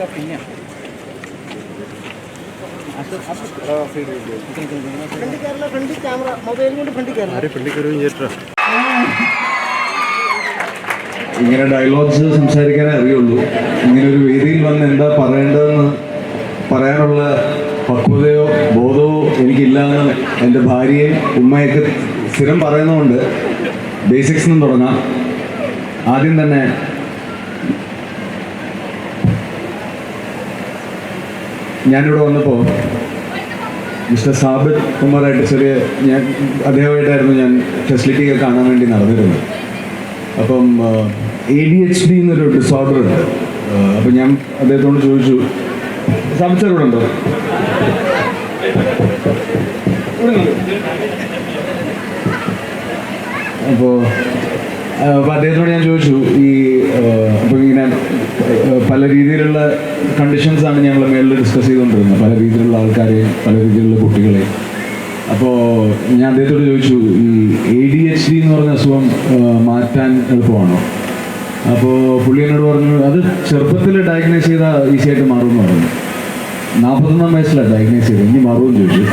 इसका पिन्या ഫ്രണ്ടിൽ കയറില്ല ഫ്രണ്ടിൽ ക്യാമറ മൊബൈൽ കൊണ്ട് ഫ്രണ്ടിൽ കയറില്ല ആരെ പള്ളിക്കരുവും ചേട്ടാ ഇങ്ങനെ ഡയലോഗ്സ് സംസാരിക്കാനേ അറിയുള്ളൂ ഇങ്ങനെ ഒരു വേദിയിൽ വന്ന് എന്താ പറയേണ്ടതെന്ന് പറയാനുള്ള പക്വതയോ ബോധമോ എനിക്കില്ല എന്ന് എൻ്റെ ഭാര്യയും ഉമ്മയൊക്കെ സ്ഥിരം പറയുന്നതുകൊണ്ട് ബേസിക്സ് നിന്നും തുടങ്ങാം ആദ്യം തന്നെ ഞാനിവിടെ വന്നപ്പോൾ മിസ്റ്റർ സാബിത് കുമാറായിട്ട് ചെറിയ ഞാൻ അദ്ദേഹമായിട്ടായിരുന്നു ഞാൻ ഫെസിലിറ്റിയൊക്കെ കാണാൻ വേണ്ടി നടന്നിരുന്നത്. അപ്പം എ ഡി എച്ച് ഡി എന്നൊരു ഡിസോർഡർ ഉണ്ട്. അപ്പം ഞാൻ അദ്ദേഹത്തോട് ചോദിച്ചു ഇവിടെ ഉണ്ടോ? അപ്പോൾ അപ്പോൾ അദ്ദേഹത്തോട് ഞാൻ ചോദിച്ചു ഈ അപ്പോൾ ഇങ്ങനെ പല രീതിയിലുള്ള കണ്ടീഷൻസ് ആണ് ഞങ്ങൾ മേളിൽ ഡിസ്കസ് ചെയ്തുകൊണ്ടിരുന്നത്. പല രീതിയിലുള്ള ആൾക്കാരെയും പല രീതിയിലുള്ള കുട്ടികളെയും അപ്പോൾ ഞാൻ അദ്ദേഹത്തോട് ചോദിച്ചു ഈ എ ഡി എച്ച് ഡി എന്ന് പറഞ്ഞ അസുഖം മാറ്റാൻ എളുപ്പമാണോ? അപ്പോൾ പുള്ളി എന്നോട് പറഞ്ഞു അത് ചെറുപ്പത്തിൽ ഡയഗ്നോസ് ചെയ്താൽ ഈസി ആയിട്ട് മാറുമെന്ന് പറഞ്ഞു. നാൽപ്പത്തൊന്നാം വയസ്സിലാണ് ഡയഗ്നോസ് ചെയ്തത് ഇനി മാറുമെന്ന് ചോദിച്ചു.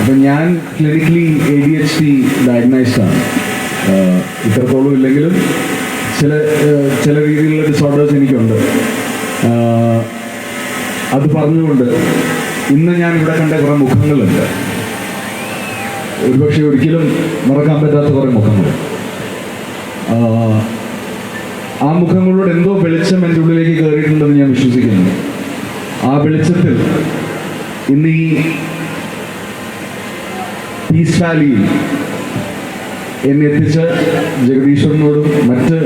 അപ്പം ഞാൻ clinically A D H D diagnosed ആണ്. ഇത്രത്തോളം ഇല്ലെങ്കിലും ചില ചില രീതിയിലുള്ള ഡിസോർഡേഴ്സ് എനിക്കുണ്ട്. അത് പറഞ്ഞുകൊണ്ട് ഇന്ന് ഞാൻ ഇവിടെ കണ്ട കുറേ മുഖങ്ങളുണ്ട്. ഒരുപക്ഷെ ഒരിക്കലും മറക്കാൻ പറ്റാത്ത കുറേ മുഖങ്ങൾ. ആ മുഖങ്ങളോട് എന്തോ വെളിച്ചം എന്റെ ഉള്ളിലേക്ക് കയറിയിട്ടുണ്ടെന്ന് ഞാൻ വിശ്വസിക്കുന്നു. ആ വെളിച്ചത്തിൽ ഇന്ന് ഈ പീസ് വാലിയിൽ എന്നെ എത്തിച്ച ജഗദീശ്വരനോടും മറ്റ്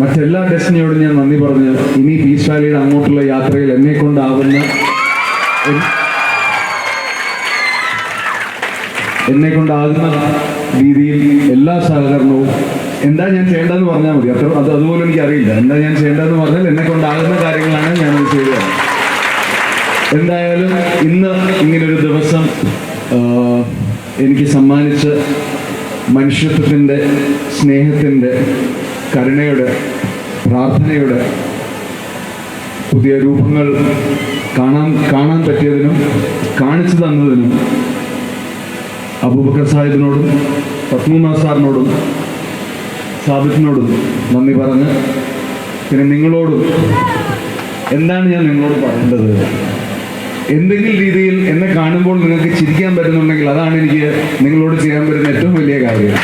മറ്റെല്ലാ ഡെസ്റ്റിനിയോടും ഞാൻ നന്ദി പറഞ്ഞ് ഇനി വാലിയുടെ അങ്ങോട്ടുള്ള യാത്രയിൽ എന്നെ കൊണ്ടാവുന്ന എന്നെ കൊണ്ടാകുന്ന രീതിയിൽ എല്ലാ സഹകരണവും എന്താ ഞാൻ ചെയ്യേണ്ടതെന്ന് പറഞ്ഞാൽ മതി. അത്ര അത് അതുപോലെ എനിക്ക് അറിയില്ല. എന്താ ഞാൻ ചെയ്യേണ്ടതെന്ന് പറഞ്ഞാൽ എന്നെ കൊണ്ടാകുന്ന കാര്യങ്ങളാണ് ഞാൻ ചെയ്യുക. എന്തായാലും ഇന്ന് ഇങ്ങനൊരു ദിവസം എനിക്ക് സമ്മാനിച്ച മനുഷ്യത്വത്തിന്റെ സ്നേഹത്തിന്റെ കരുണയുടെ പ്രാർത്ഥനയുടെ പുതിയ രൂപങ്ങൾ കാണാൻ കാണാൻ പറ്റിയതിനും കാണിച്ചു തന്നതിനും അബൂബക്കർ സാഹിബിനോടും പത്മനാ സാറിനോടും സാബിത്തിനോടും നന്ദി പറഞ്ഞ് പിന്നെ നിങ്ങളോടും എന്താണ് ഞാൻ നിങ്ങളോട് പറയേണ്ടത്? എന്തെങ്കിലും രീതിയിൽ എന്നെ കാണുമ്പോൾ നിങ്ങൾക്ക് ചിരിക്കാൻ പറ്റുന്നുണ്ടെങ്കിൽ അതാണ് എനിക്ക് നിങ്ങളോട് ചെയ്യാൻ പറ്റുന്ന ഏറ്റവും വലിയ കാര്യം.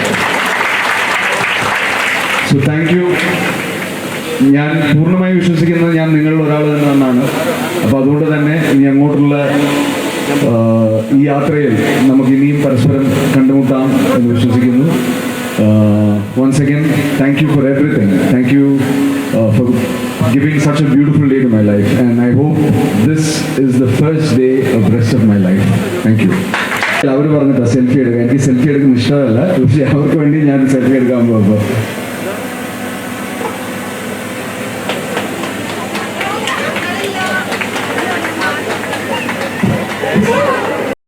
സോ താങ്ക് യു ഞാൻ പൂർണമായി വിശ്വസിക്കുന്നത് ഞാൻ നിങ്ങളിൽ ഒരാൾ തന്നെയാണ് അപ്പോൾ അതുകൊണ്ട് തന്നെ ഇനി അങ്ങോട്ടുള്ള ഈ യാത്രയിൽ നമുക്ക് ഇനിയും പരസ്പരം കണ്ടുമുട്ടാം എന്ന് വിശ്വസിക്കുന്നു. Once again thank you for everything thank you for giving such a beautiful day to my life. And I hope this is the first day of rest of my life. Thank you. അവർ പറഞ്ഞിട്ടാ selfie എടുക്കുക എനിക്ക് selfie എടുക്കുന്ന ഇഷ്ടമല്ല പക്ഷേ അവർക്ക് വേണ്ടി ഞാൻ സെൽഫി എടുക്കാൻ പോകുമ്പോൾ